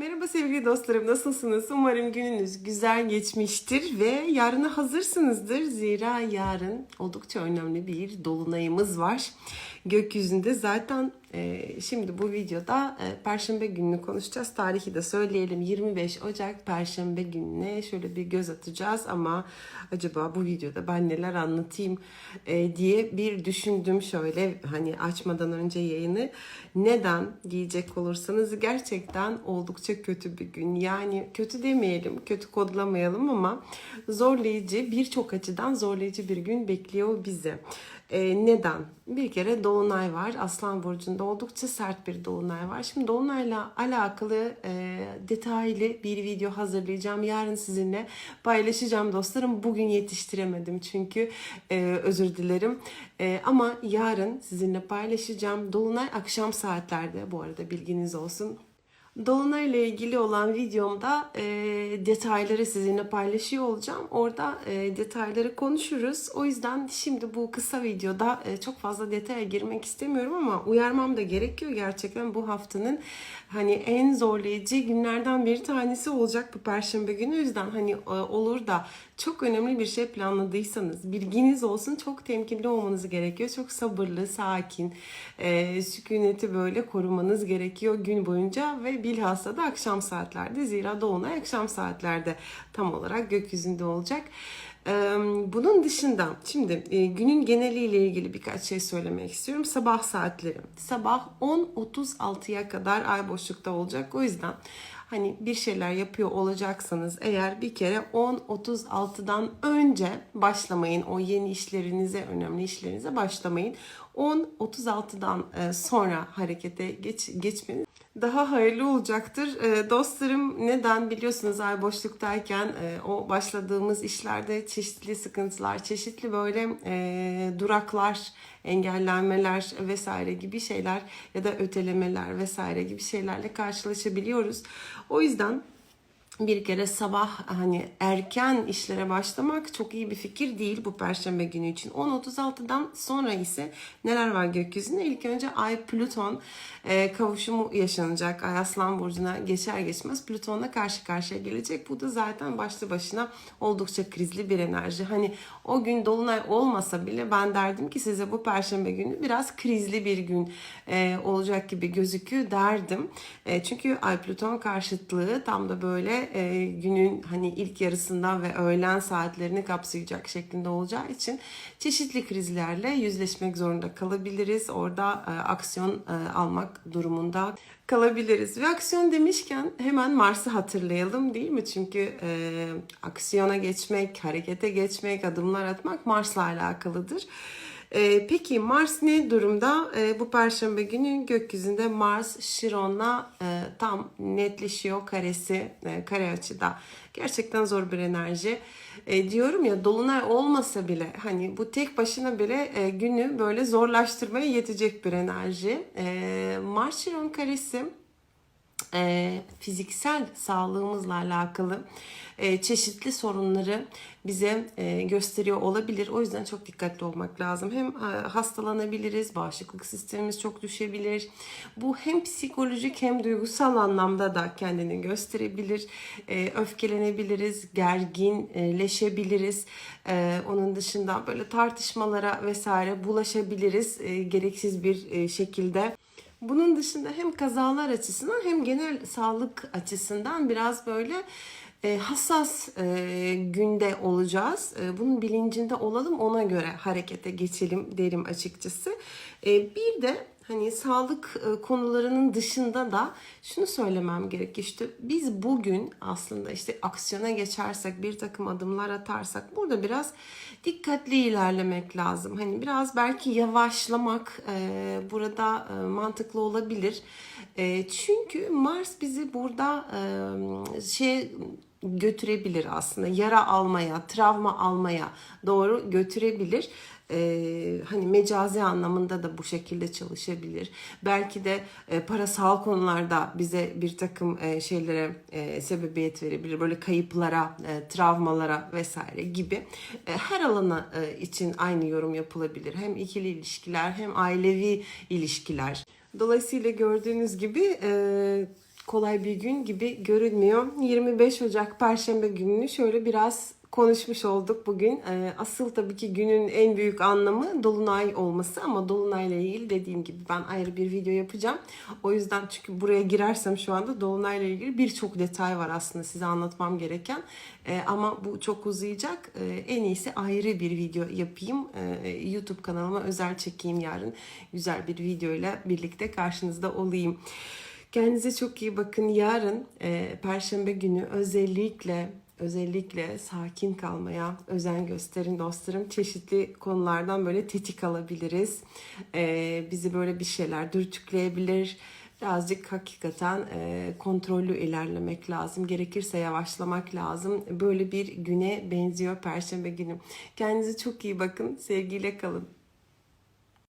Merhaba sevgili dostlarım nasılsınız? Umarım gününüz güzel geçmiştir ve yarına hazırsınızdır. Zira yarın oldukça önemli bir dolunayımız var. Gökyüzünde zaten e, şimdi bu videoda e, Perşembe gününü konuşacağız. Tarihi de söyleyelim 25 Ocak Perşembe gününe şöyle bir göz atacağız ama acaba bu videoda ben neler anlatayım e, diye bir düşündüm şöyle hani açmadan önce yayını. Neden diyecek olursanız gerçekten oldukça kötü bir gün. Yani kötü demeyelim, kötü kodlamayalım ama zorlayıcı birçok açıdan zorlayıcı bir gün bekliyor bizi. Ee, neden? Bir kere Dolunay var. Aslan Burcu'nda oldukça sert bir Dolunay var. Şimdi Dolunay'la alakalı e, detaylı bir video hazırlayacağım. Yarın sizinle paylaşacağım dostlarım. Bugün yetiştiremedim çünkü e, özür dilerim. E, ama yarın sizinle paylaşacağım. Dolunay akşam saatlerde bu arada bilginiz olsun. Dolunay ile ilgili olan videomda e, detayları sizinle paylaşıyor olacağım. Orada e, detayları konuşuruz. O yüzden şimdi bu kısa videoda e, çok fazla detaya girmek istemiyorum ama uyarmam da gerekiyor. Gerçekten bu haftanın hani en zorlayıcı günlerden bir tanesi olacak bu perşembe günü. O yüzden hani e, olur da çok önemli bir şey planladıysanız bilginiz olsun çok temkinli olmanız gerekiyor. Çok sabırlı, sakin, e, sükuneti böyle korumanız gerekiyor gün boyunca ve bilhassa da akşam saatlerde. Zira dolunay akşam saatlerde tam olarak gökyüzünde olacak. Bunun dışında şimdi e, günün geneliyle ilgili birkaç şey söylemek istiyorum. Sabah saatleri. Sabah 10.36'ya kadar ay boşlukta olacak. O yüzden hani bir şeyler yapıyor olacaksanız eğer bir kere 10.36'dan önce başlamayın. O yeni işlerinize, önemli işlerinize başlamayın. 10.36'dan e, sonra harekete geç, geçmeniz daha hayırlı olacaktır. E, dostlarım neden biliyorsunuz ay boşluktayken e, o başladığımız işlerde çeşitli sıkıntılar, çeşitli böyle e, duraklar, engellenmeler vesaire gibi şeyler ya da ötelemeler vesaire gibi şeylerle karşılaşabiliyoruz. O yüzden bir kere sabah hani erken işlere başlamak çok iyi bir fikir değil bu perşembe günü için. 10.36'dan sonra ise neler var gökyüzünde? İlk önce Ay Plüton e, kavuşumu yaşanacak. Ay Aslan Burcu'na geçer geçmez Plüton'la karşı karşıya gelecek. Bu da zaten başlı başına oldukça krizli bir enerji. Hani o gün Dolunay olmasa bile ben derdim ki size bu perşembe günü biraz krizli bir gün e, olacak gibi gözüküyor derdim. E, çünkü Ay Plüton karşıtlığı tam da böyle e, günün hani ilk yarısından ve öğlen saatlerini kapsayacak şeklinde olacağı için çeşitli krizlerle yüzleşmek zorunda kalabiliriz. Orada e, aksiyon e, almak durumunda kalabiliriz. Ve aksiyon demişken hemen Mars'ı hatırlayalım değil mi? Çünkü e, aksiyona geçmek, harekete geçmek, adımlar atmak Mars'la alakalıdır. Ee, peki Mars ne durumda? Ee, bu perşembe günü gökyüzünde Mars Şiron'la e, tam netleşiyor karesi, e, kare açıda. Gerçekten zor bir enerji. E, diyorum ya dolunay olmasa bile hani bu tek başına bile e, günü böyle zorlaştırmaya yetecek bir enerji. E, Mars Şiron karesi e, fiziksel sağlığımızla alakalı e, çeşitli sorunları bize e, gösteriyor olabilir. O yüzden çok dikkatli olmak lazım. Hem e, hastalanabiliriz, bağışıklık sistemimiz çok düşebilir. Bu hem psikolojik hem duygusal anlamda da kendini gösterebilir. E, öfkelenebiliriz, gerginleşebiliriz. E, onun dışında böyle tartışmalara vesaire bulaşabiliriz e, gereksiz bir e, şekilde. Bunun dışında hem kazalar açısından hem genel sağlık açısından biraz böyle e, hassas e, günde olacağız. E, bunun bilincinde olalım ona göre harekete geçelim derim açıkçası. Bir de hani sağlık e, konularının dışında da şunu söylemem gerek işte biz bugün aslında işte aksiyona geçersek bir takım adımlar atarsak burada biraz dikkatli ilerlemek lazım. Hani biraz belki yavaşlamak e, burada e, mantıklı olabilir. Çünkü Mars bizi burada şey götürebilir aslında yara almaya, travma almaya doğru götürebilir. Ee, hani mecazi anlamında da bu şekilde çalışabilir. Belki de e, parasal konularda bize bir takım e, şeylere e, sebebiyet verebilir. Böyle kayıplara, e, travmalara vesaire gibi. E, her alana e, için aynı yorum yapılabilir. Hem ikili ilişkiler hem ailevi ilişkiler. Dolayısıyla gördüğünüz gibi e, kolay bir gün gibi görünmüyor. 25 Ocak Perşembe gününü şöyle biraz konuşmuş olduk bugün. Ee, Asıl tabii ki günün en büyük anlamı Dolunay olması ama Dolunay'la ilgili dediğim gibi ben ayrı bir video yapacağım. O yüzden çünkü buraya girersem şu anda Dolunay'la ilgili birçok detay var aslında size anlatmam gereken. Ee, ama bu çok uzayacak. Ee, en iyisi ayrı bir video yapayım. YouTube kanalıma özel çekeyim yarın. Güzel bir videoyla birlikte karşınızda olayım. Kendinize çok iyi bakın. Yarın e, Perşembe günü özellikle özellikle sakin kalmaya özen gösterin dostlarım. Çeşitli konulardan böyle tetik alabiliriz. E, bizi böyle bir şeyler dürtükleyebilir. Birazcık hakikaten e, kontrollü ilerlemek lazım. Gerekirse yavaşlamak lazım. Böyle bir güne benziyor Perşembe günü. Kendinize çok iyi bakın. Sevgiyle kalın.